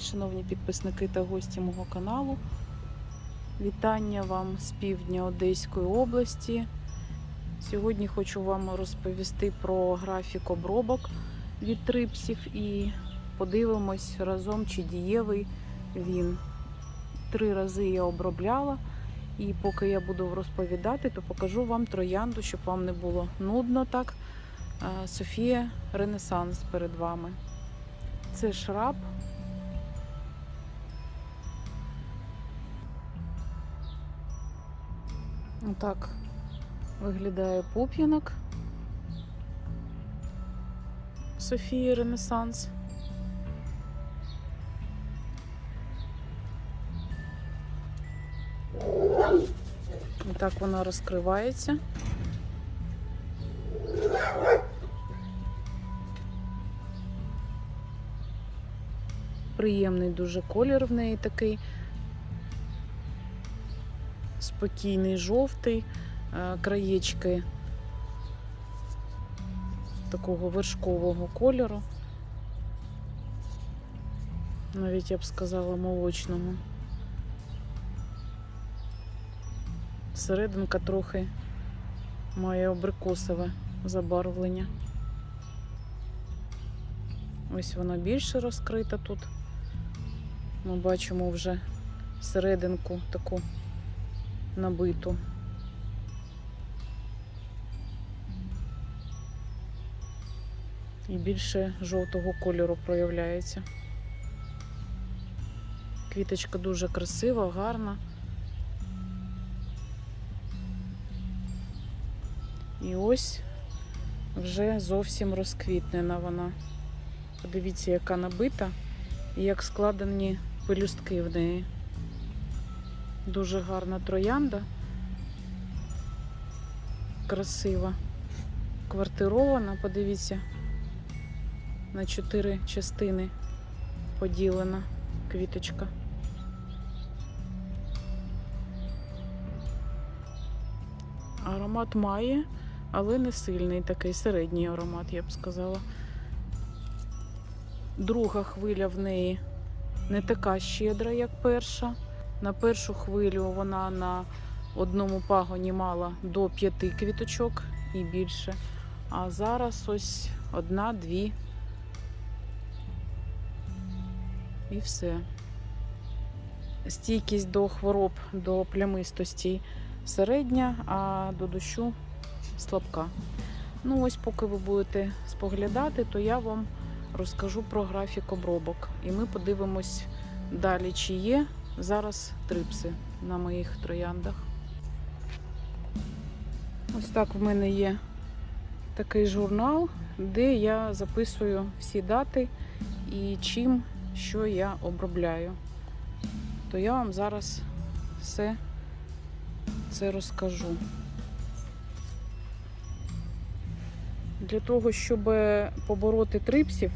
шановні підписники та гості мого каналу. Вітання вам з півдня Одеської області. Сьогодні хочу вам розповісти про графік обробок від трипсів і подивимось разом, чи дієвий він. Три рази я обробляла, і поки я буду розповідати, то покажу вам троянду, щоб вам не було нудно так. Софія Ренесанс перед вами. Це шраб. Отак виглядає пуп'янок Софії Ренесанс. Отак вона розкривається. Приємний дуже колір в неї такий. Спокійний жовтий, е, краєчки такого вершкового кольору. Навіть я б сказала молочного. Серединка трохи має абрикосове забарвлення. Ось вона більше розкрита тут. Ми бачимо вже серединку таку набиту. І більше жовтого кольору проявляється. Квіточка дуже красива, гарна. І ось вже зовсім розквітнена вона. Подивіться, яка набита і як складені пелюстки в неї. Дуже гарна троянда. Красива. Квартирована, подивіться, на чотири частини поділена квіточка. Аромат має, але не сильний, такий середній аромат, я б сказала. Друга хвиля в неї не така щедра, як перша. На першу хвилю вона на одному пагоні мала до п'яти квіточок і більше. А зараз ось одна-дві. І все. Стійкість до хвороб, до плямистості середня, а до дощу слабка. Ну, ось, поки ви будете споглядати, то я вам розкажу про графік обробок. І ми подивимось далі, чи є зараз трипси на моїх трояндах. Ось так в мене є такий журнал, де я записую всі дати і чим, що я обробляю. То я вам зараз все це розкажу. Для того, щоб побороти трипсів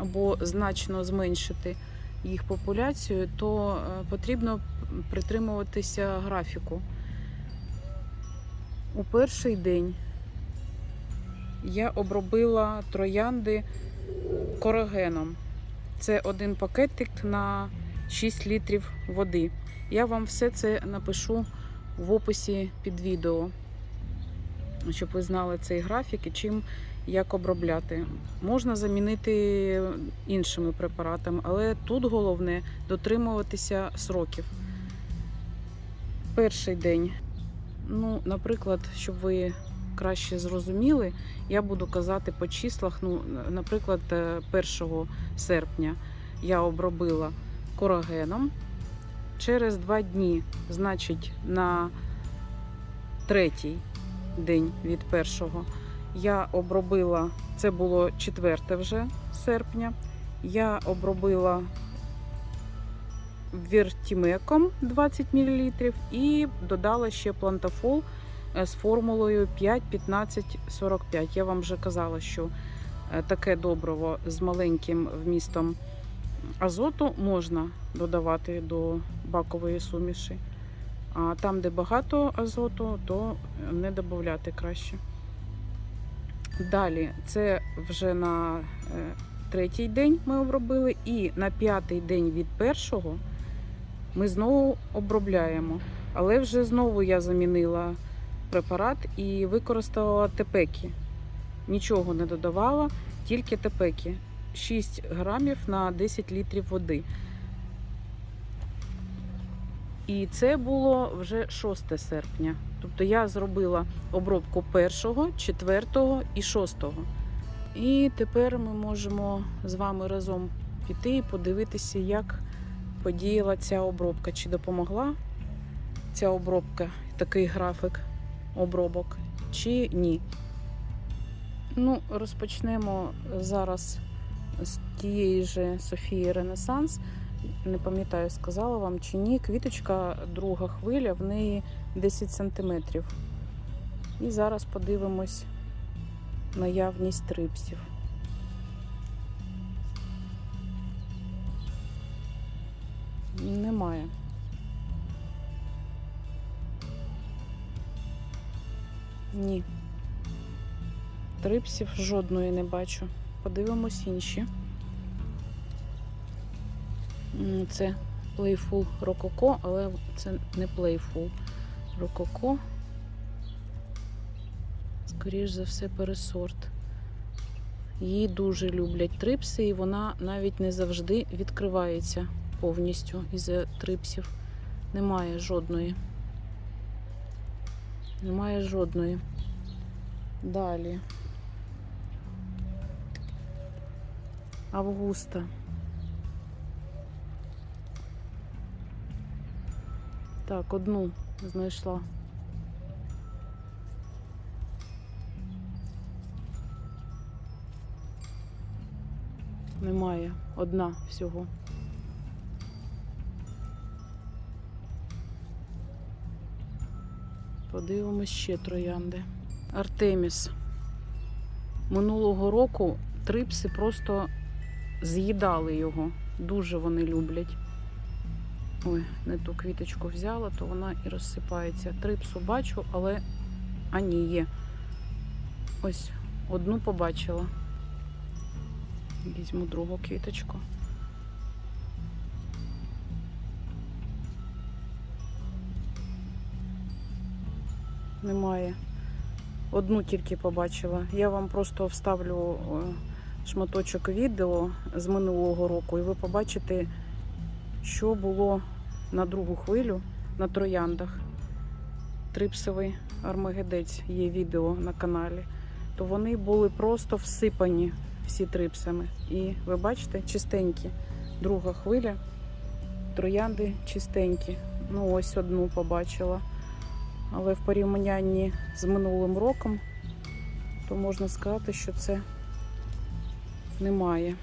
або значно зменшити їх популяцію, то е, потрібно притримуватися графіку. У перший день я обробила троянди корогеном. Це один пакетик на 6 літрів води. Я вам все це напишу в описі під відео, щоб ви знали цей графік і чим як обробляти. Можна замінити іншими препаратами, але тут головне дотримуватися сроків. Перший день. Ну, наприклад, щоб ви краще зрозуміли, я буду казати по числах. Ну, наприклад, 1 серпня я обробила корогеном. Через два дні, значить, на третій день від першого, я обробила, це було 4 вже серпня, я обробила вертімеком 20 мл і додала ще плантафол з формулою 5-15-45. Я вам вже казала, що таке добриво з маленьким вмістом азоту можна додавати до бакової суміші. А там, де багато азоту, то не додати краще. Далі, це вже на третій день ми обробили, і на п'ятий день від першого ми знову обробляємо. Але вже знову я замінила препарат і використала тепеки. Нічого не додавала, тільки тепеки. 6 грамів на 10 літрів води. І це було вже 6 серпня. Тобто я зробила обробку 1, 4 і 6. І тепер ми можемо з вами разом піти і подивитися, як подіяла ця обробка. Чи допомогла ця обробка, такий графік обробок, чи ні. Ну, розпочнемо зараз з тієї ж Софії Ренесанс. Не пам'ятаю, сказала вам чи ні. Квіточка, друга хвиля, в неї 10 см. І зараз подивимось наявність трипсів. Немає. Ні. Трипсів жодної не бачу. Подивимось інші. Це Playful Rococo, але це не Playful Rococo. Скоріш за все, пересорт. Її дуже люблять трипси, і вона навіть не завжди відкривається повністю із-за трипсів. Немає жодної. Немає жодної. Далі. Августа. Так, одну знайшла. Немає. Одна всього. Подивимось ще троянди. Артеміс. Минулого року трипси просто з'їдали його. Дуже вони люблять. Ой, не ту квіточку взяла, то вона і розсипається. Трипсу бачу, але а ні, є. Ось одну побачила. Візьму другу квіточку. Немає. Одну тільки побачила. Я вам просто вставлю е, шматочок відео з минулого року, і ви побачите, що було на другу хвилю на трояндах. Трипсовий армагедець є відео на каналі. То вони були просто всипані всі трипсами. І ви бачите, чистенькі. Друга хвиля, троянди чистенькі. Ну, ось одну побачила. Але в порівнянні з минулим роком, то можна сказати, що це немає.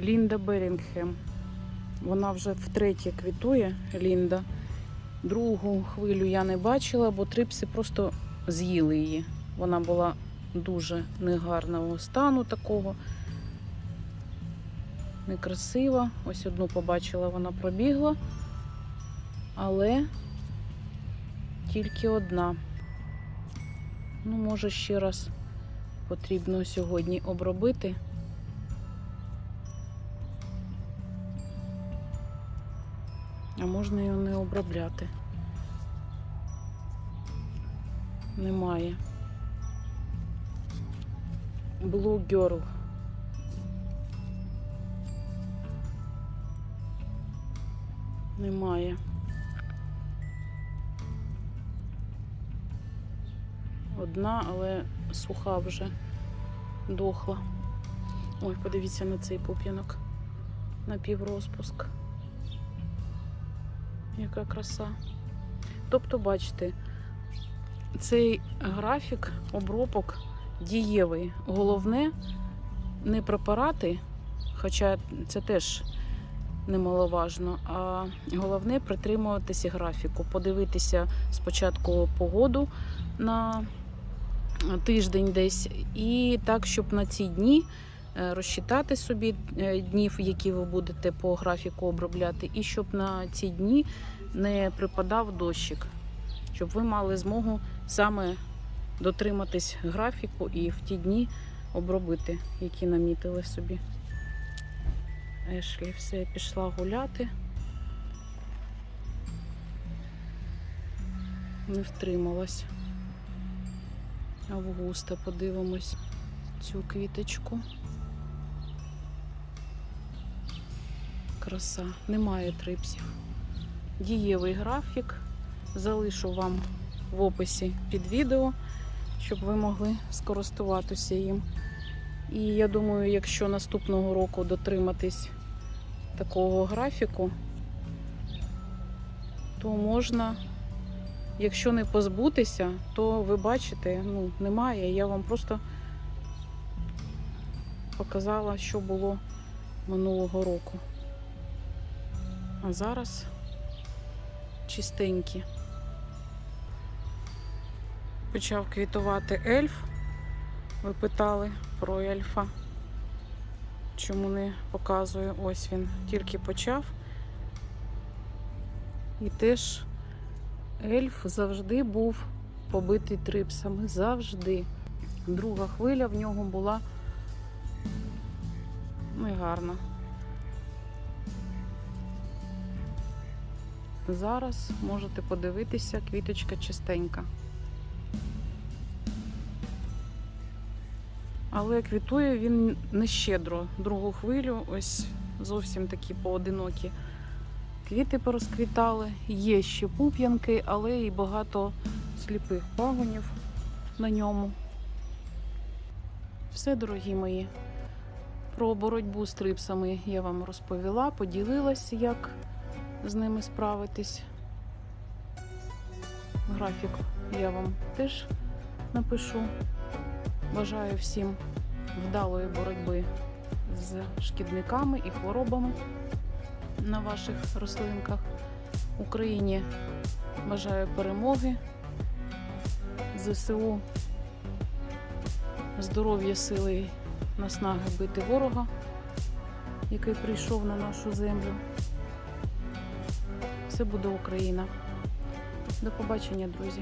Лінда Берінгем. Вона вже втретє квітує, Лінда. Другу хвилю я не бачила, бо трипси просто з'їли її. Вона була дуже негарного стану такого. Некрасива. Ось одну побачила, вона пробігла, але тільки одна. Ну, може, ще раз потрібно сьогодні обробити. А можна його не обробляти. Немає. Blue Girl. Немає. Одна, але суха вже дохла. Ой, подивіться на цей пуп'янок. Напіврозпуск. Яка краса. Тобто, бачите, цей графік обробок дієвий. Головне не препарати, хоча це теж немаловажно, а головне притримуватися графіку, подивитися спочатку погоду на тиждень десь, і так, щоб на ці дні розчитати собі е, днів, які ви будете по графіку обробляти, і щоб на ці дні не припадав дощик, щоб ви мали змогу саме дотриматись графіку і в ті дні обробити, які намітили собі. Ешлі все пішла гуляти. Не втрималась. Августа подивимось цю квіточку. Краса, немає трипсів. Дієвий графік. Залишу вам в описі під відео, щоб ви могли скористуватися їм. І я думаю, якщо наступного року дотриматись такого графіку, то можна, якщо не позбутися, то ви бачите, ну, немає. Я вам просто показала, що було минулого року. А зараз чистенькі. Почав квітувати ельф. Ви питали про ельфа. Чому не показую? Ось він тільки почав. І теж ельф завжди був побитий трипсами. Завжди. Друга хвиля в нього була ну Зараз можете подивитися, квіточка чистенька. Але квітує він не щедро. Другу хвилю, ось зовсім такі поодинокі квіти порозквітали. Є ще пуп'янки, але і багато сліпих пагонів на ньому. Все, дорогі мої. Про боротьбу з трипсами я вам розповіла, поділилась, як з ними справитись. Графік я вам теж напишу. Бажаю всім вдалої боротьби з шкідниками і хворобами на ваших рослинках. Україні бажаю перемоги, ЗСУ, здоров'я, сили наснаги бити ворога, який прийшов на нашу землю. Все буде Україна. До побачення, друзі!